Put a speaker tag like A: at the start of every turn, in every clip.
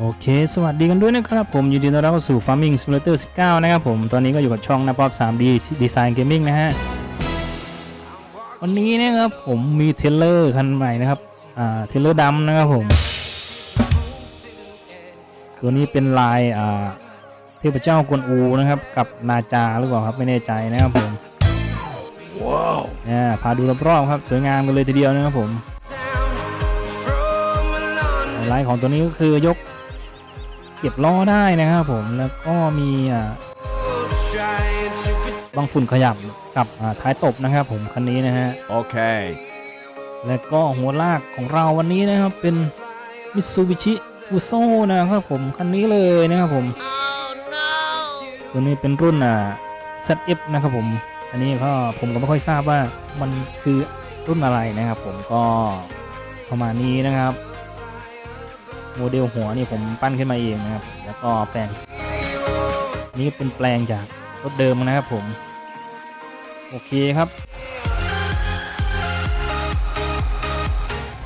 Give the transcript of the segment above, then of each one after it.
A: โอเค สวัสดีกันด้วยนะครับ ผมยินดีต้อนรับเข้าสู่ Farming Simulator 19 นะครับผม ตอนนี้ก็อยู่กับช่องนาป๊อป 3D Design Gaming นะฮะ วันนี้นะครับผมมีเทรลเลอร์คันใหม่นะครับ อ่า เทรลเลอร์ดำนะครับผม ตัวนี้เป็นลาย อ่า เทพเจ้ากวนอูนะครับ กับนาจาหรือเปล่าครับ ไม่แน่ใจนะครับผม ว้าวเนี่ยพาดูรอบๆครับ สวยงามกันเลยทีเดียวนะครับผมไฮไลท์ของตัวนี้ก็คือยก เก็บล้อได้นะครับผมแล้วก็มีอ่าบังฝุ่นขยับกับอ่าท้ายตบนะครับผมคันนี้นะฮะ
B: Okay.
A: และก็หัวลากของเราวันนี้นะครับเป็นมิตซูบิชิฟูโซนะครับผมคันนี้เลยนะครับผมตัวนี้เป็นรุ่นอ่า ZF นะครับผม อันนี้ก็ผมก็ไม่ค่อยทราบว่ามันคือรุ่นอะไรนะครับผมก็ประมาณนี้นะครับ โมเดลหัวนี่ผมปั้นขึ้นมาเองนะครับ แล้วก็แปลง นี่เป็นแปลงจากรถเดิมนะครับผม โอเคครับ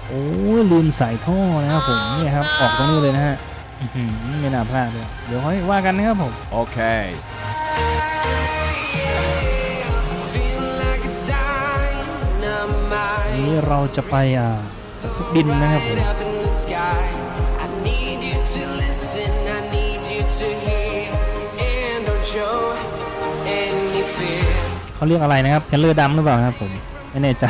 A: โอ้ยลืมใส่ท่อนะครับผมเนี่ยครับออกตรงนี้เลยนะฮะอื้อหือไม่น่าพลาดเลยเดี๋ยวค่อยว่ากันนะครับผม
B: Okay.
A: วันนี้เราจะไปอ่าบรรทุกดินนะครับผม เขาเรียกอะไรนะครับเทเลอร์ดำหรือเปล่าครับผมไม่แน่ใจ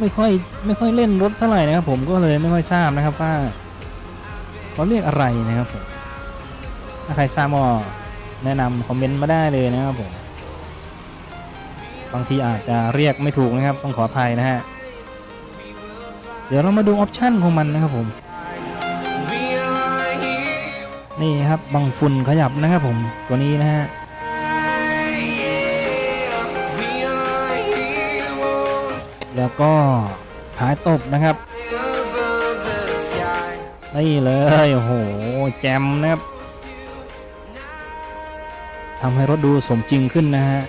A: ไม่ค่อยไม่ค่อยเล่นรถเท่าไหร่นะครับผมก็เลยไม่ค่อยทราบนะครับว่าเขาเรียกอะไรนะครับผมถ้าใครทราบก็แนะนำคอมเมนต์มาได้เลยนะครับผมบางทีอาจจะเรียกไม่ถูกนะครับต้องขออภัยนะฮะเดี๋ยวเรามาดูออปชันของมันนะครับผม นี่ครับบังฝุ่นขยับนะครับผมตัวนี้นะฮะแล้วก็ท้ายตบนะครับนี่เลยโอ้โหแจมนะครับทำให้รถดูสมจริงขึ้นนะฮะ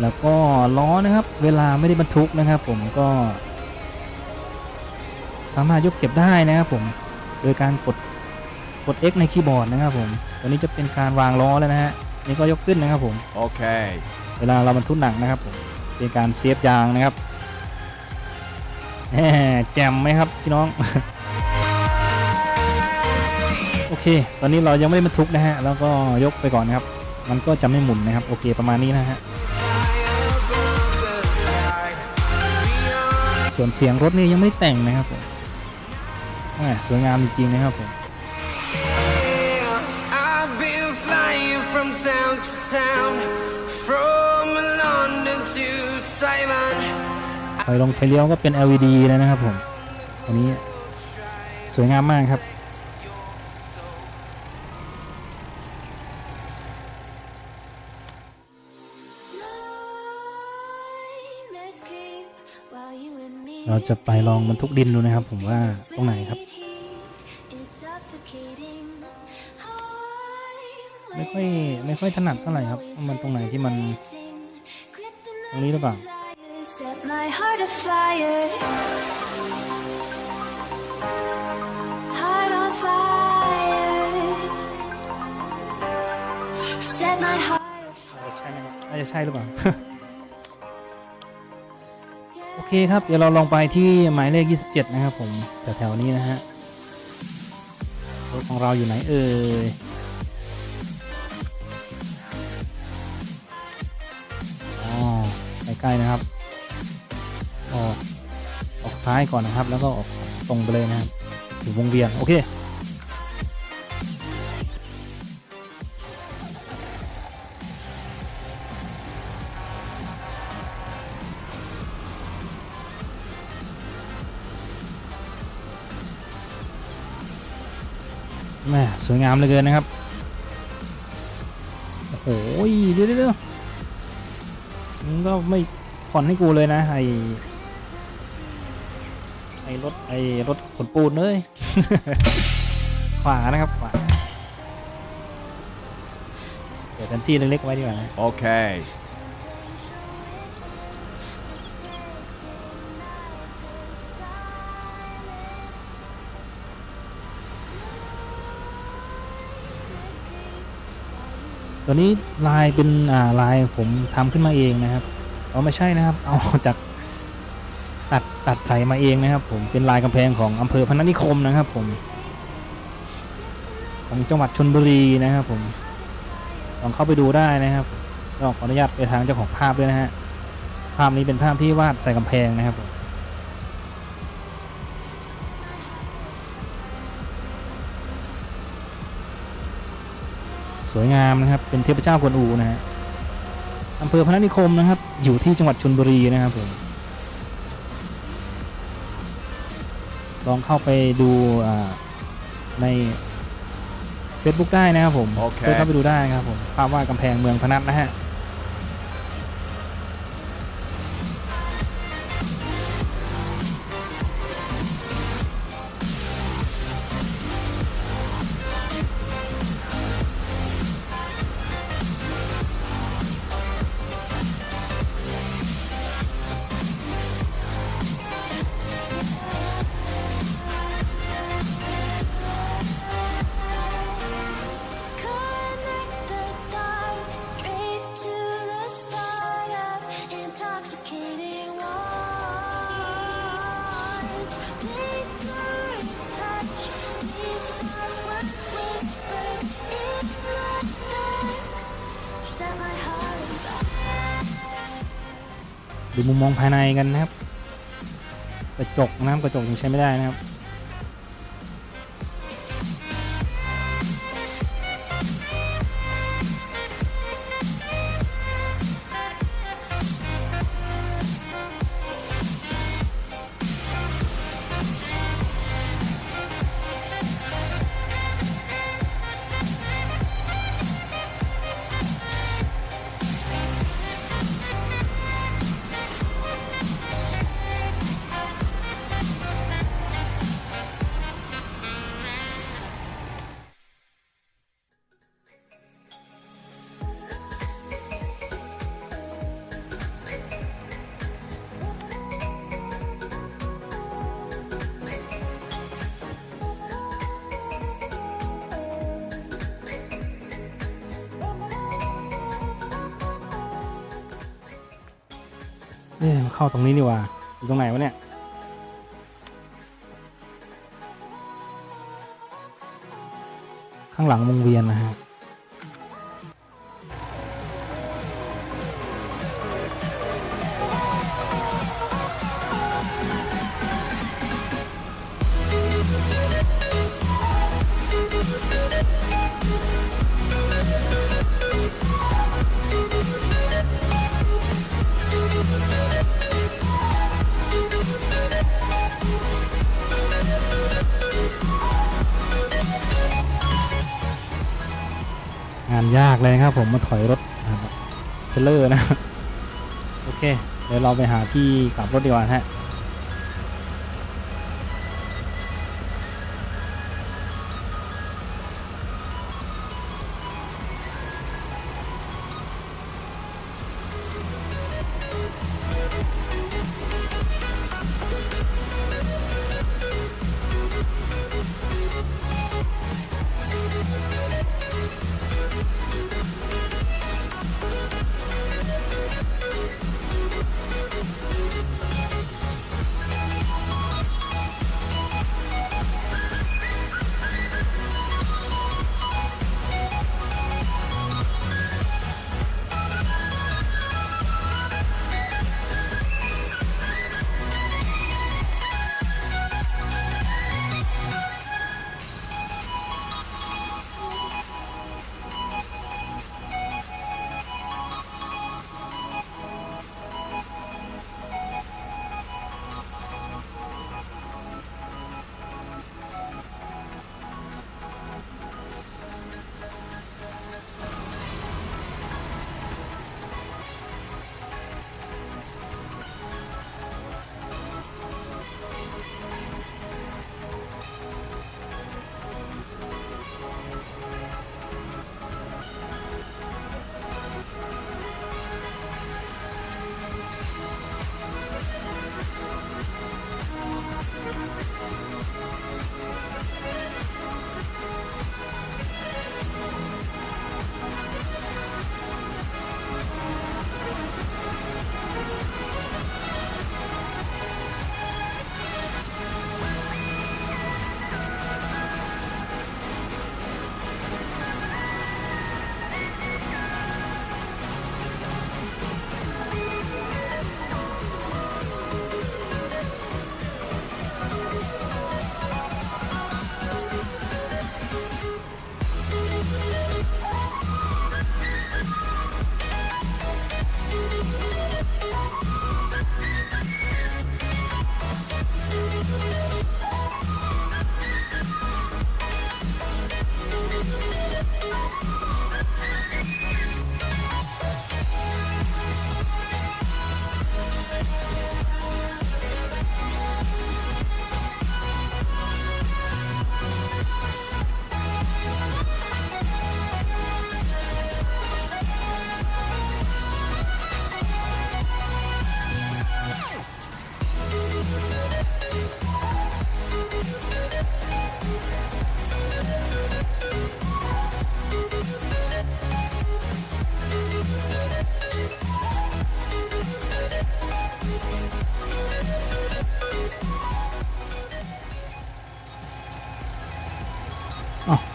A: แล้วก็ล้อนะครับ เวลาไม่ได้บรรทุกนะครับ ผมก็ สามารถยกเก็บได้นะครับผม โดยการกดกด X ในคีย์บอร์ดนะครับผม ตัวนี้จะเป็นการวางล้อแล้วนะฮะ นี่ก็ยกขึ้นนะครับผม
B: Okay.
A: เวลาเราบรรทุกหนักนะครับผม เป็นการเซฟยางนะครับแหมแจ่มไหมครับพี่น้อง โอเค ตอนนี้เรายังไม่ได้บรรทุกนะฮะ แล้วก็ยกไปก่อนนะครับ มันก็จะไม่หมุนนะครับ โอเค ประมาณนี้นะฮะ ส่วนเสียงรถนี่ยังไม่แต่งนะครับผมแหม่ สวยงามจริงๆนะครับผม
C: I've been flying from town to town, from London to Taiwan.
A: ไฟลงไฟเลี้ยวก็เป็น LED เลยนะครับผม อันนี้สวยงามมากครับ เราจะไปลองบรรทุกดินดูนะครับ ผมว่าตรงไหนครับ ไม่ค่อยไม่ค่อยถนัดเท่าไหร่ครับว่ามันตรงไหนที่มันตรงนี้หรือเปล่า
D: Set my heart afire. Heart on fire. Set my heart afire.
A: น่าจะใช่ไหมครับน่าจะใช่หรือเปล่าโอ เคครับ เดี๋ยวเราลองไปที่หมายเลข 27 นะครับผมแถวๆนี้นะฮะรถของเราอยู่ไหนเอ่ยอ๋อใกล้ๆนะครับ ออกออกซ้ายก่อนนะครับ แล้วก็ออกตรงไปเลยนะครับถึงวงเวียน โอเค วยงามเหลือเกินนะครับ โอ้โหเดี๋ยวเดี๋ยวเดี๋ยวมึงก็ไม่ผ่อนให้กูเลยนะไอไอรถไอรถขนปูนเลย ขวานะครับขวาเดี๋ยวแผนที่เล็กๆไว้ดีกว่านะ
B: Okay.
A: ตัวนี้ลายเป็นอ่าลายผมทำขึ้นมาเองนะครับเอาไม่ใช่นะครับ เอาจากตัดตัดใส่มาเองนะครับ ผมเป็นลายกำแพงของอำเภอพนัสนิคมนะครับ ผม ของจังหวัดชนบุรีนะครับ ผมลองเข้าไปดูได้นะครับก็ขออนุญาตไปทางเจ้าของภาพด้วยนะฮะภาพนี้เป็นภาพที่วาดใส่กำแพงนะครับผม สวยงามนะครับเป็นเทพเจ้ากวนอูนะฮะอำเภอพนัสนิคมนะครับ อยู่ที่จังหวัดชลบุรีนะครับผมลองเข้าไปดูอ่าใน Facebook ได้นะครับผม
B: โอเค
A: เซิร์ชเข้าไปดูได้นะครับผมภาพวาดกำแพงเมืองพนัสนะฮะ ดูมุมมองภายในกันนะครับ กระจกน้ำกระจกยังใช้ไม่ได้นะครับ เอ๊ะมาเข้าตรงนี้ดีกว่าอยู่ตรงไหนวะเนี่ย ข้างหลังวงเวียนนะฮะ ยากเลยนะครับผมมาถอยรถเทรลเลอร์นะ โอเค เดี๋ยวเราไปหาที่กลับรถดีกว่าฮะ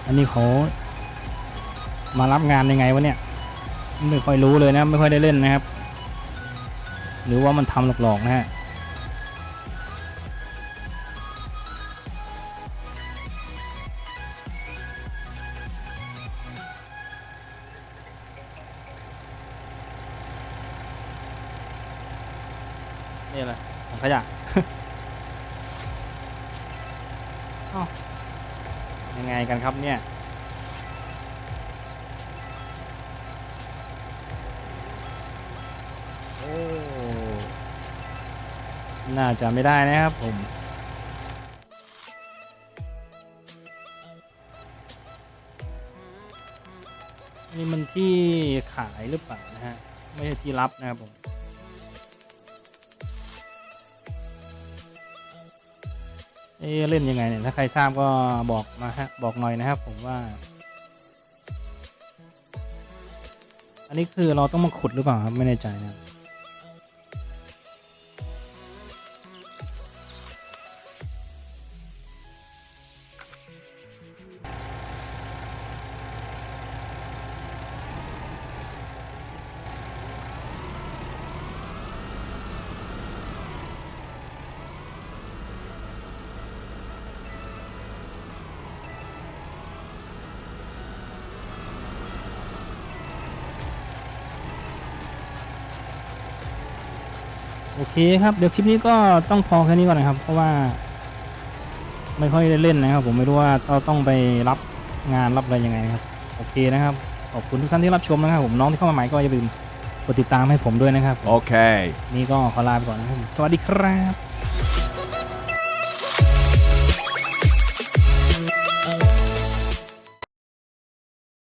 A: อันนี้เขามารับงานยังไงวะเนี่ยไม่ค่อยรู้เลยนะไม่ค่อยได้เล่นนะครับ หรือว่ามันทำหลอกๆนะฮะนี่แหละขยะเอ้า ยังไงกันครับเนี่ยโอ้น่าจะไม่ได้นะครับผมนี่มันที่ขายหรือเปล่านะฮะ ไม่ใช่ที่รับนะครับผม เล่นยังไงเนี่ยถ้าใครทราบก็บอกมาฮะบอกหน่อยนะครับ ผมว่า อันนี้คือเราต้องมาขุดหรือเปล่าครับไม่แน่ใจนะ โอเคครับเดี๋ยวคลิปนี้ก็ต้องพอแค่นี้ก่อนนะครับ เพราะว่า ไม่ค่อยได้เล่นนะครับ ผมไม่รู้ว่าเราต้องไปรับงานรับอะไรยังไงนะครับ โอเคนะครับ ขอบคุณทุกท่านที่รับชมนะครับ ผมน้องที่เข้ามาใหม่ก็อย่าลืมกดติดตามให้ผมด้วยนะครับ
B: Okay.
A: นี่ก็ขอลาไปก่อนนะครับ สวัสดีครับ